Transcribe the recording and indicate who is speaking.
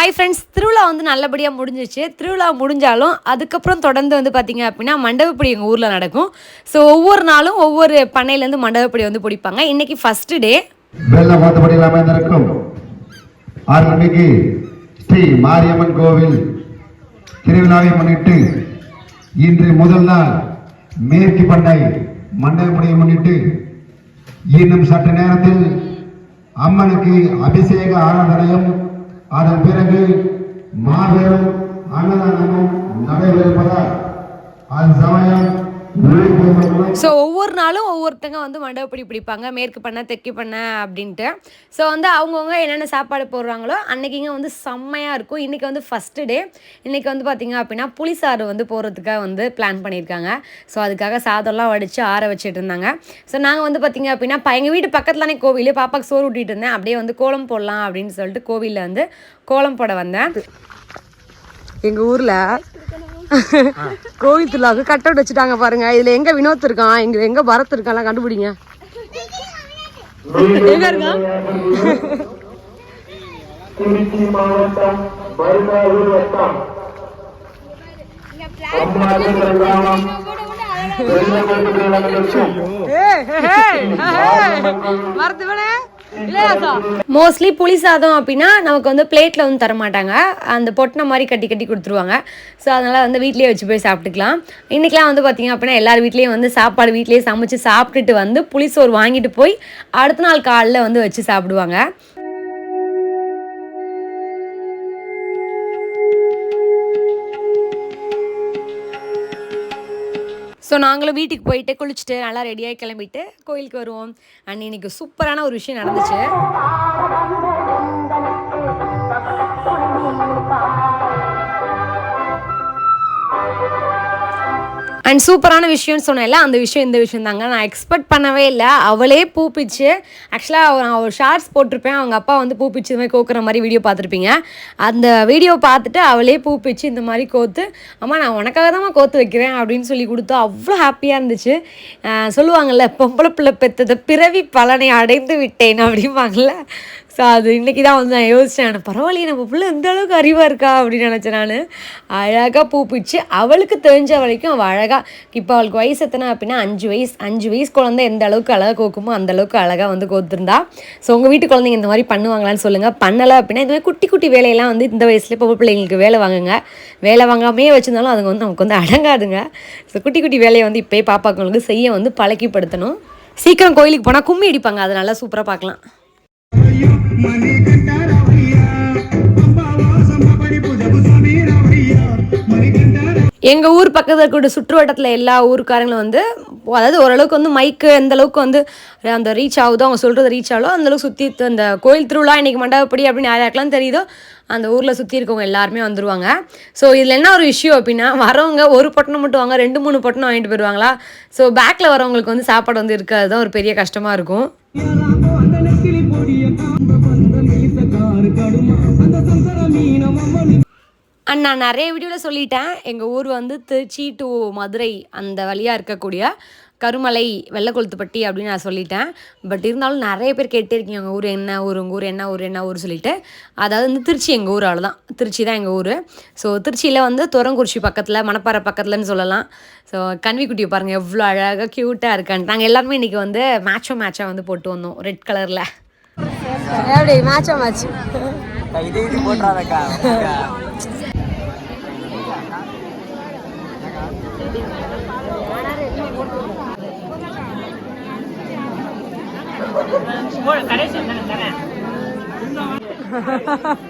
Speaker 1: Hi friends திருவிழா வந்து நல்லபடியாக முடிஞ்சிச்சு திருவிழா முடிஞ்சாலும் அதுக்கப்புறம் தொடர்ந்து வந்து பார்த்தீங்க அப்படின்னா மண்டபப்படி எங்கள் ஊரில் நடக்கும். ஸோ ஒவ்வொரு நாளும் ஒவ்வொரு பண்ணையிலேருந்து மண்டபப்படி வந்து பிடிப்பாங்க. இன்றைக்கி ஃபஸ்ட்டு டே
Speaker 2: வெள்ள நடக்கும் ஆறு மணிக்கு ஸ்ரீ மாரியம்மன் கோவில் திருவிழாவை முன்னிட்டு இன்று முதல் நாள் மேற்கு பண்ணை மண்டபப்படியை முன்னிட்டு இன்னும் சற்று நேரத்தில் அம்மனுக்கு அபிஷேக ஆராதனையும் அதன் பிறகு மாபெரும் அன்னதானமும் நடைபெறுவதால் அது சமயம் ஊர் பொதுமக்களும்
Speaker 1: ஸோ ஒவ்வொரு நாளும் ஒவ்வொருத்தங்க வந்து மண்டபப்படி பிடிப்பாங்க. மேற்கு பண்ண தெற்கு பண்ண அப்படின்ட்டு. ஸோ வந்து அவங்கவுங்க என்னென்ன சாப்பாடு போடுறாங்களோ அன்றைக்கிங்க வந்து செம்மையாக இருக்கும். இன்றைக்கி வந்து ஃபஸ்ட்டு டே இன்றைக்கி வந்து பார்த்திங்க அப்படின்னா புளிசாறு வந்து போகிறதுக்காக வந்து பிளான் பண்ணியிருக்காங்க. ஸோ அதுக்காக சாதம்லாம் வடித்து ஆற வச்சுட்டு இருந்தாங்க. ஸோ நாங்கள் வந்து பார்த்திங்க அப்படின்னா எங்கள் வீட்டு பக்கத்துலானே கோவில். பாப்பாக்கு சோறு ஊட்டிகிட்டு இருந்தேன். அப்படியே வந்து கோலம் போடலாம் அப்படின்னு சொல்லிட்டு கோவிலில் வந்து கோலம் போட வந்தேன். எங்கள் ஊரில் கோவில் திருவிழாவுக்கு கட் அவுட் வச்சுட்டாங்க பாருங்க. இதுல எங்க வினோத் இருக்கான்? எங்க எங்க பரத் இருக்கான்லாம் கண்டுபிடிங்க. எங்க இருக்கான்? மோஸ்ட்லி புளி சாதம் அப்படின்னா நமக்கு வந்து பிளேட்டில் வந்து தரமாட்டாங்க. அந்த பொட்டின மாதிரி கட்டி கட்டி கொடுத்துருவாங்க. ஸோ அதனால் வந்து வீட்லேயே வச்சு போய் சாப்பிட்டுக்கலாம். இன்றைக்கெலாம் வந்து பார்த்திங்க அப்படின்னா எல்லார் வீட்லேயும் வந்து சாப்பாடு வீட்லேயே சமைச்சு சாப்பிட்டுட்டு வந்து புளிசோறு வாங்கிட்டு போய் அடுத்த நாள் காலைல வந்து வச்சு சாப்பிடுவாங்க. ஸோ நாங்களும் வீட்டுக்கு போயிட்டு குளிச்சுட்டு நல்லா ரெடியாகி கிளம்பிட்டு கோயிலுக்கு வருவோம். அண்ட் இன்னைக்கு சூப்பரான ஒரு விஷயம் நடந்துச்சு. அண்ட் சூப்பரான விஷயம்னு சொன்னேன்ல அந்த விஷயம் இந்த விஷயம் தாங்க. நான் எக்ஸ்பெக்ட் பண்ணவே இல்லை. அவளே பூ பிச்சு ஆக்சுவலாக நான் ஒரு ஷார்ட்ஸ் போட்டிருப்பேன். அவங்க அப்பா வந்து பூ பிச்சு இந்த மாதிரி கோக்குற மாதிரி வீடியோ பார்த்துருப்பீங்க. அந்த வீடியோ பார்த்துட்டு அவளே பூ பிச்சு இந்த மாதிரி கோத்து அம்மா நான் உனக்காக தான் கோத்து வைக்கிறேன் அப்படின்னு சொல்லி கொடுத்து அவ்வளோ ஹாப்பியாக இருந்துச்சு. சொல்லுவாங்கள்ல பொம்பளை பிள்ளை பெற்றதை பிறவி பலனை அடைந்து விட்டேன் அப்படிம்பாங்கல்ல. ஸோ அது இன்றைக்கி தான் வந்து நான் யோசித்தேன் பரவாயில்லையே நம்ம பிள்ளை இந்த அளவுக்கு அறிவாக இருக்கா அப்படின்னு நினச்சேன் நான். அழகாக பூ பிடிச்சி அவளுக்கு தெரிஞ்ச வரைக்கும் அவள் அழகாக இப்போ அவளுக்கு வயசு எத்தனை அப்படின்னா அஞ்சு வயசு அஞ்சு வயசு குழந்தை எந்த அளவுக்கு அழகாக கோக்குமோ அந்த அளவுக்கு அழகாக வந்து கோத்துருந்தா. ஸோ உங்கள் வீட்டு குழந்தைங்க இந்த மாதிரி பண்ணுவாங்களான்னு சொல்லுங்கள் பண்ணலை அப்படின்னா இந்த மாதிரி குட்டி குட்டி வேலையெல்லாம் வந்து இந்த வயசுல இப்போ பிள்ளைங்களுக்கு வேலை வாங்குங்க. வேலை வாங்காமே வச்சுருந்தாலும் அதுங்க வந்து நமக்கு வந்து அடங்காதுங்க. ஸோ குட்டி குட்டி வேலையை வந்து இப்போயே பாப்பாக்களுக்கு செய்ய வந்து பழக்கிப்படுத்தணும். சீக்கிரம் கோயிலுக்கு போனால் கும்மி அடிப்பாங்க. அதனால நல்லா சூப்பராக பார்க்கலாம் எங்கள் ஊர் பக்கத்தில் இருக்கக்கூடிய சுற்றுவட்டத்தில் எல்லா ஊருக்காரங்களும் வந்து அதாவது ஓரளவுக்கு வந்து மைக்கு எந்த அளவுக்கு வந்து அந்த ரீச் ஆகுதோ அவங்க சொல்கிறது ரீச் ஆகுதோ அந்த அளவுக்கு சுற்றி அந்த கோயில் திருவிழா இன்றைக்கி மண்டபப்படி அப்படின்னு யாருக்கெல்லாம் தெரியுதோ அந்த ஊரில் சுற்றி இருக்கவங்க எல்லாருமே வந்துடுவாங்க ஸோ இதில் என்ன ஒரு இஷ்யூ அப்படின்னா வரவங்க ஒரு பொட்டணம் மட்டும் வாங்க ரெண்டு மூணு பொட்டணம் வாங்கிட்டு போயிடுவாங்களா ஸோ பேக்கில் வரவங்களுக்கு வந்து சாப்பாடு வந்து இருக்காது தான் ஒரு பெரிய கஷ்டமாக இருக்கும். நான் நிறைய வீடியோவில் சொல்லிட்டேன். எங்கள் ஊர் வந்து திருச்சி டு மதுரை அந்த வழியாக இருக்கக்கூடிய கருமலை வெள்ளக்கொளுத்துப்பட்டி அப்படின்னு நான் சொல்லிட்டேன். பட் இருந்தாலும் நிறைய பேர் கேட்டே இருக்கீங்க உங்கள் ஊர் என்ன ஊர் உங்கள் ஊர் என்ன ஊர் என்ன ஊர் சொல்லிட்டு. அதாவது வந்து திருச்சி எங்கள் ஊர் அவ்வளோதான் திருச்சி தான் எங்கள் ஊர். ஸோ திருச்சியில் வந்து துறங்குறிச்சி பக்கத்தில் மணப்பாறை பக்கத்துலன்னு சொல்லலாம். ஸோ கன்விக்குட்டியை பாருங்கள் எவ்வளோ அழகாக க்யூட்டாக இருக்கான்னு. நாங்கள் எல்லாருமே இன்றைக்கி வந்து மேட்சோ மேட்சாக வந்து போட்டு வந்தோம் ரெட் கலரில் எப்படி மேட்சோ மேட்ச்
Speaker 3: இது இது போட்டுறாதக்கா கடைசி